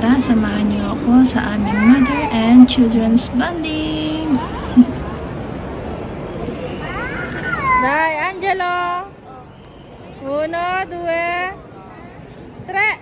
Tara, samahan niyo ako sa aming mother and children's bonding. Dai, Angelo! Uno, due, tre!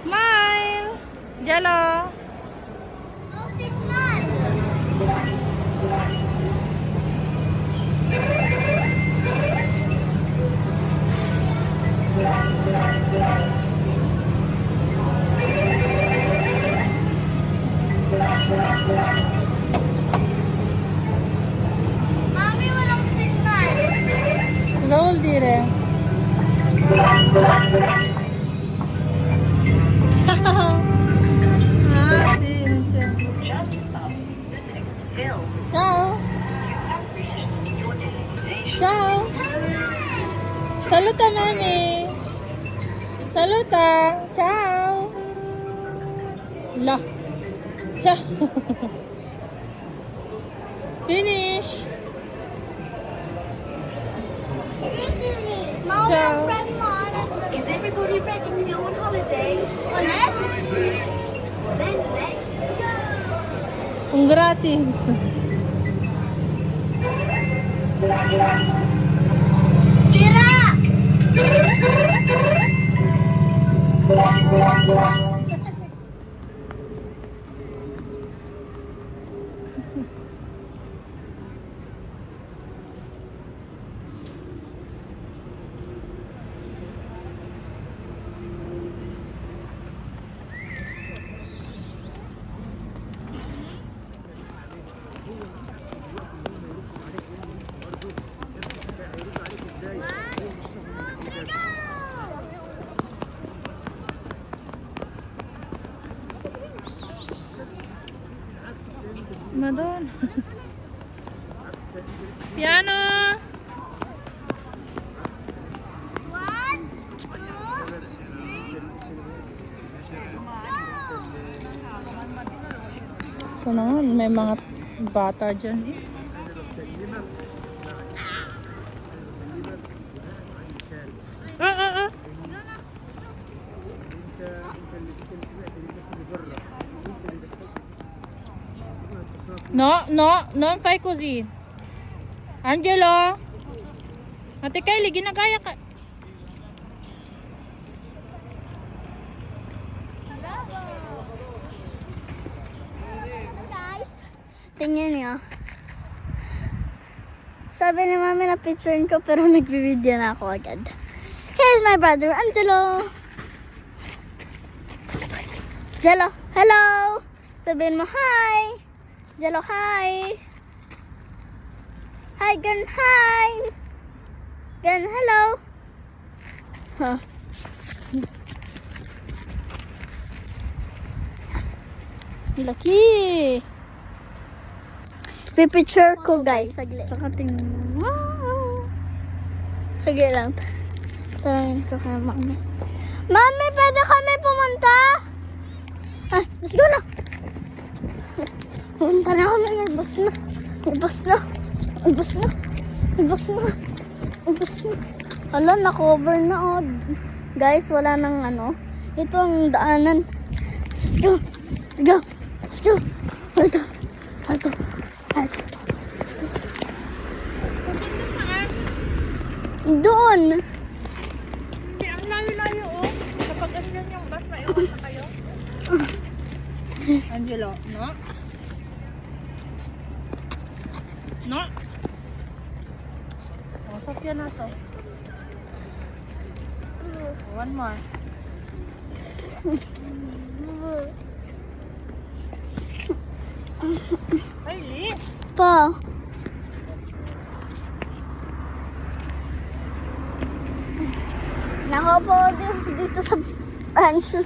Smile! Angelo! Saluta mami! Saluta! Ciao! La! Ciao! Finish! Ciao. Is everybody ready to go on holiday? Then let's go! Un gratis! Madonna. Piano! One, two, Ito naman, may mga bata dyan eh. Ah, ah, ah. No, no, non fai così. Angelo! Ate Kylie, ginagaya ka. Tingnan niyo. Sabi ni mami na picturein ko pero nagbibideo na ako agad. Here's my brother, Angelo. Jello, hello! Sabihin mo, hi! Jello, hi! Hi, Gan, hi! Gan, hello! Huh. Laki! Pipicture ko guys. Saglit. Tsaka tingnan mo. Sige lang. Tangin ko kay mami. Mami, pwede kami pumunta? Ah, let's go na. Pumunta na kami. May bus na. May bus na. May bus na. May bus na. May bus na. Hala, na-cover na oh. Guys, wala nang ano. Ito ang daanan. Let's go. Let's go. Let's go. Go. Let's go. Doon. Hindi, ang layo-layo oh. Kapag andyan yung bus, maiwan na kayo. Angelo, no? No? Oh, Sofia na to. One more. Ay, Lee. Pa. Nakaupo din dito sa pants.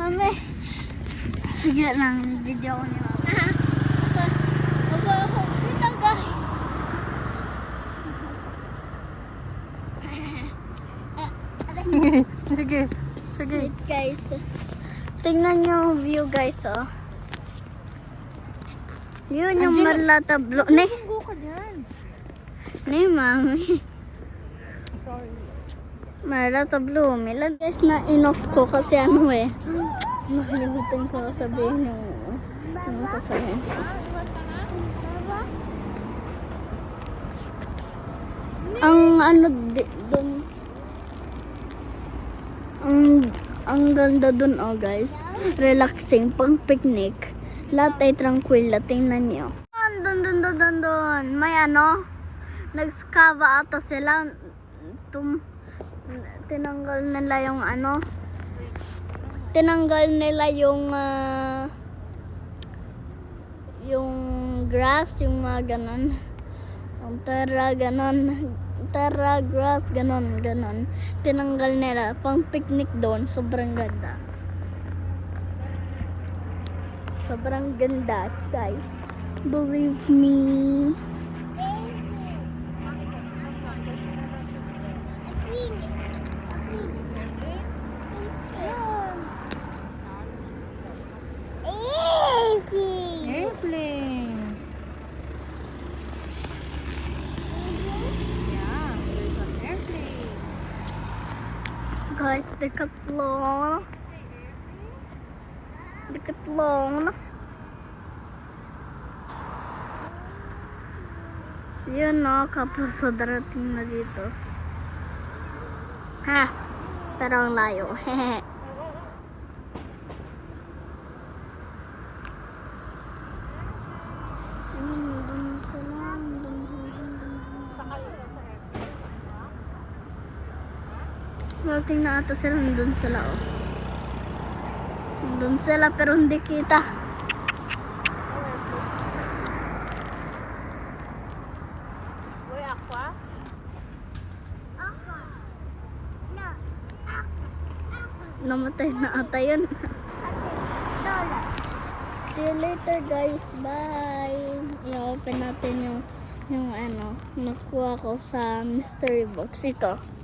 Mami. Sige lang, video ko ni mama. Opo, opo. Dito guys. Sige, sige. Wait guys. Tingnan niyo yung view guys oh. Yun yung Angelo. malatablo. Ne, Go ka dyan. ne mami. Sorry. Mara to bloom. Ilan guys na in-off ko kasi ano eh. Nakalimutan ko sabihin yung yung sasabihin ko. Ang ano dun ang ang ganda dun oh guys. Relaxing pang picnic. Lahat ay tranquil. Tingnan niyo. Dun dun dun dun dun. May ano? Nag-scava ata sila. Tum tinanggal nila yung ano? Tinanggal nila yung ah, yung grass, yung mga ganon. Yung tara, ganon. Tara, grass, ganon, ganon. Tinanggal nila. Pang picnic doon. Sobrang ganda. Sobrang ganda, guys. Believe me. Airplane. Yeah, there's an airplane. Guys, Decathlon. Decathlon. Yun no, kapos sa darating na dito. Ha? Pero ang layo. Hehe. Ayun, dun sila. Dun, dun, dun, dun, dun. Walting na ata sila, nandun sila oh. Nandun sila pero hindi kita. Uy, aqua? Namatay na ata yun. See you later guys. Bye. I-open natin yung yung ano, nakuha ko sa mystery box. Ito.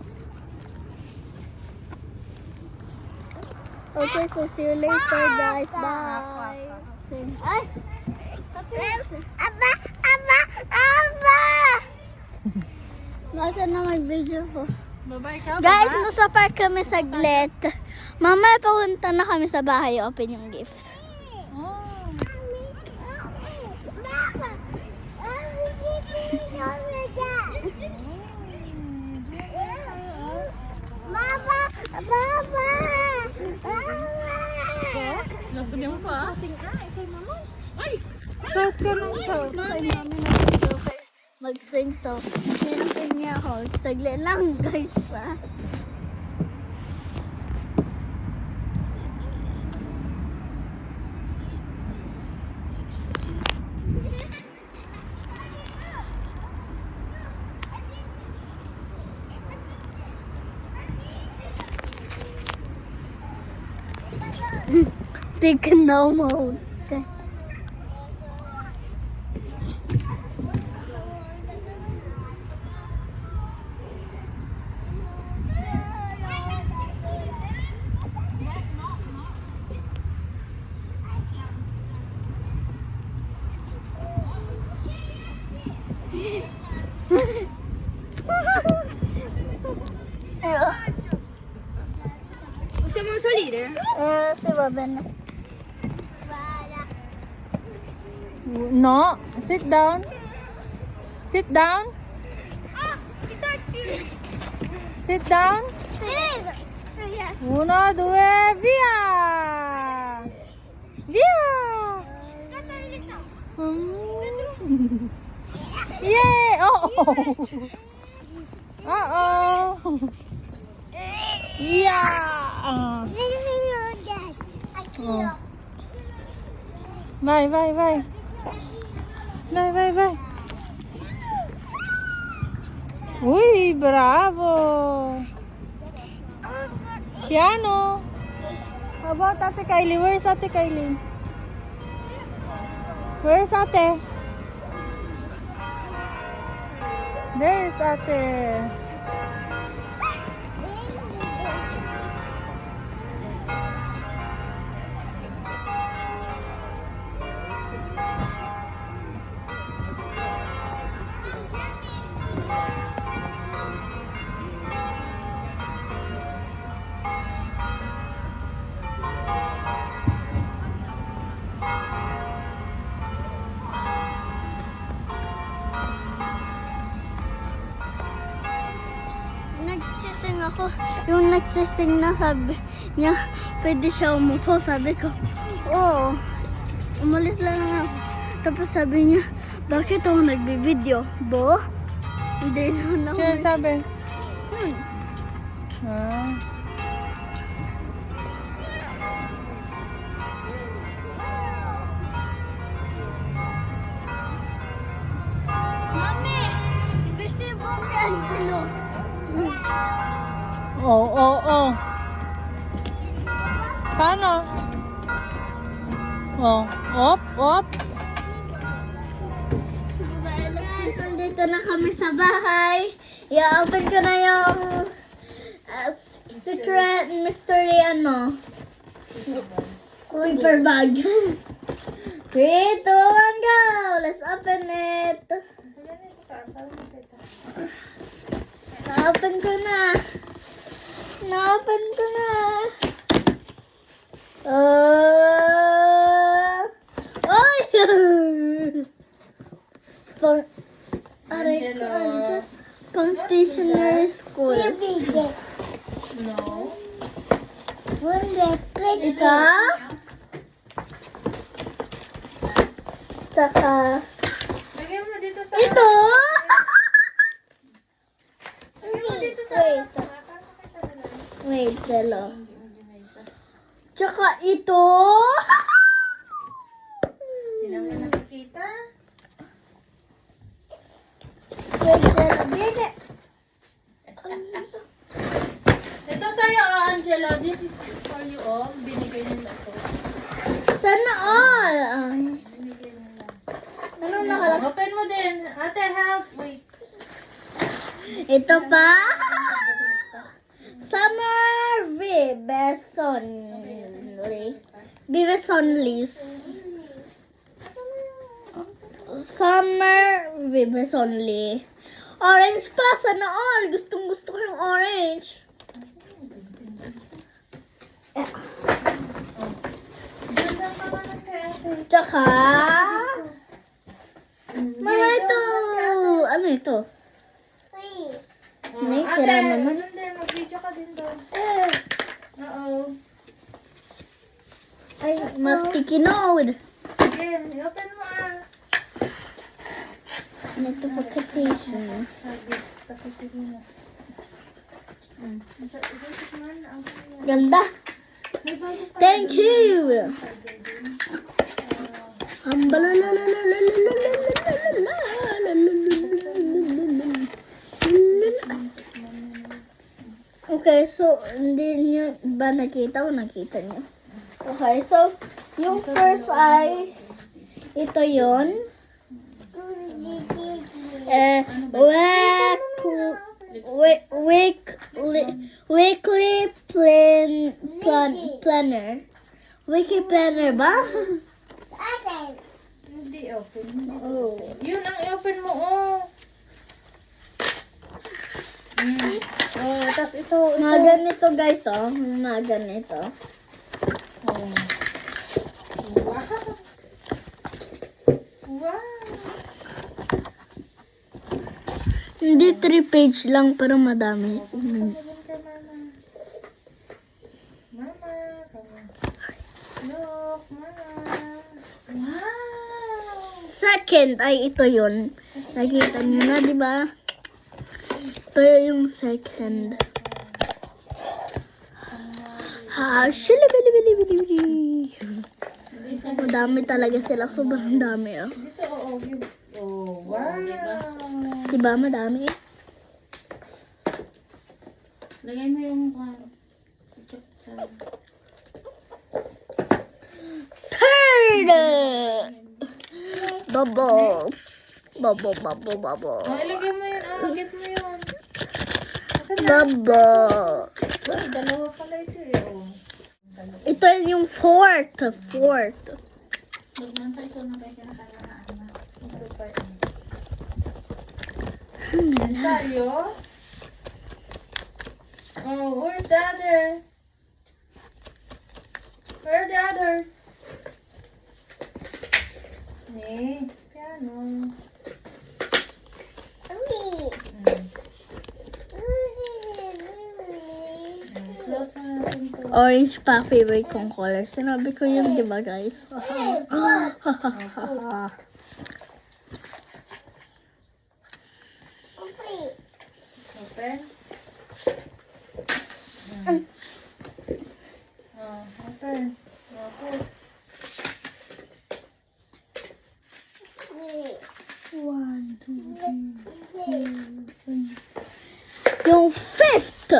Okay, so see you later guys. Bye. Ay! Aba! Aba! Aba! Bakit na mag-video ko? Bye-bye ka, Guys, nasa park kami saglit. Mamaya papunta na kami sa bahay. Open yung gift. Ka ng shout. Mami, phải nag-video kayo mag-swing so sinasing niya ako. Saglit lang guys ha. Take a no mode. Okay. Gusto mo salire? Eh, si Baben. No. Sit down. Sit down. Sit down. Uno, due, via! Via! Hmm. Yay! Oh! Uh-oh! Yeah! Oh. Vai, vai, vai. Vai, vai, vai. Uy, bravo! Piano! How about Ate Kylie? Where's Ate Kylie? Where's Ate? There's Ate. Ako, yung nagsising na sabi niya, pwede siya umupo. Sabi ko, oo. Umalis lang ako. Tapos sabi niya, bakit ako nagbibideo? Bo? Hindi na ako. Sino sabi? Hmm. Ah. Mami! Festival si Angelo. Oo, oo, oo. Paano? Oh, op, op. Guys, nandito na kami sa bahay. I-open ko na yung uh, secret mystery ano. Paper bag. Three, two, one, go! Let's open it. Na-open ko na. Na-open ko na. Uh, Oy! Pang, aray ko, andyan. Pang stationery school. No. Ito. Tsaka, Lagyan mo dito sa... ito! Wait, jello. Tsaka ito. Hindi naman nakikita. Wait, jello. Bili. Ito sa'yo, oh, Angelo. This is for you, oh. Binigay nila to. Sana all. Ay. Binigay nila. Ano nakalagay? Open mo din. Ate, help. Wait. Ito pa. Summer Vibesonly. Vibesonlis. Summer Vibesonly. Orange pa. Sana all. Gustong gusto ko yung orange. Tsaka... Mga ito. Ano ito? May sira naman. din, mag-video ka din doon. Oo. Ay, mas sticky note. Sige, i-open mo ah. Man, ang kanya. Ganda. Pa. Thank you. Okay, so hindi niyo ba nakita o nakita niyo? Okay, so yung first ay ito yon. Eh, week, week, week, weekly plan, plan, planner. Wiki planner ba? Hindi open. Oh. Yun ang i-open mo, oh. Mm. Oh, tas ito, ito. Mga ganito guys, oh. Mga ganito. Wow. Wow. Hindi three page lang pero madami. Mama. Mama. Look, mama. Second ay ito yun. Nakita niyo na, di ba? Ito yung second. Ha, shili bili bili bili bili. Madami talaga sila. Sobrang dami, oh. Oh, wow. Di ba madami? Lagay mo yung. Third! Bubbles. Bubble, bubble, bubble. Oh, ilagay mo yun. Ah, get mo yun. Bubble. Uy, dalawa pala ito eh. Oh. Ito yung fourth. Fourth. Magmantay siya na kayo kinakalaan na. Super. Hmm. Tayo? Oh, where's the other? Where are the others? Hey, piano. Mm. Orange pa favorite kong color. Sinabi ko yun, di ba guys? Open. Open. Oh, put. One, two, three, four. Yung fifth!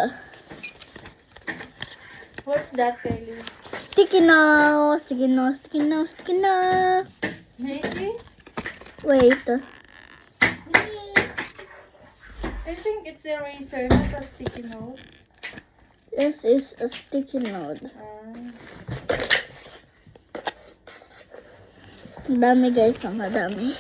What's that, Kylie? Sticky nose, sticky nose, sticky nose, sticky nose. Maybe? Wait. I think it's a eraser, not a sticky note. This is a sticky note. Ang dami guys, ang dami.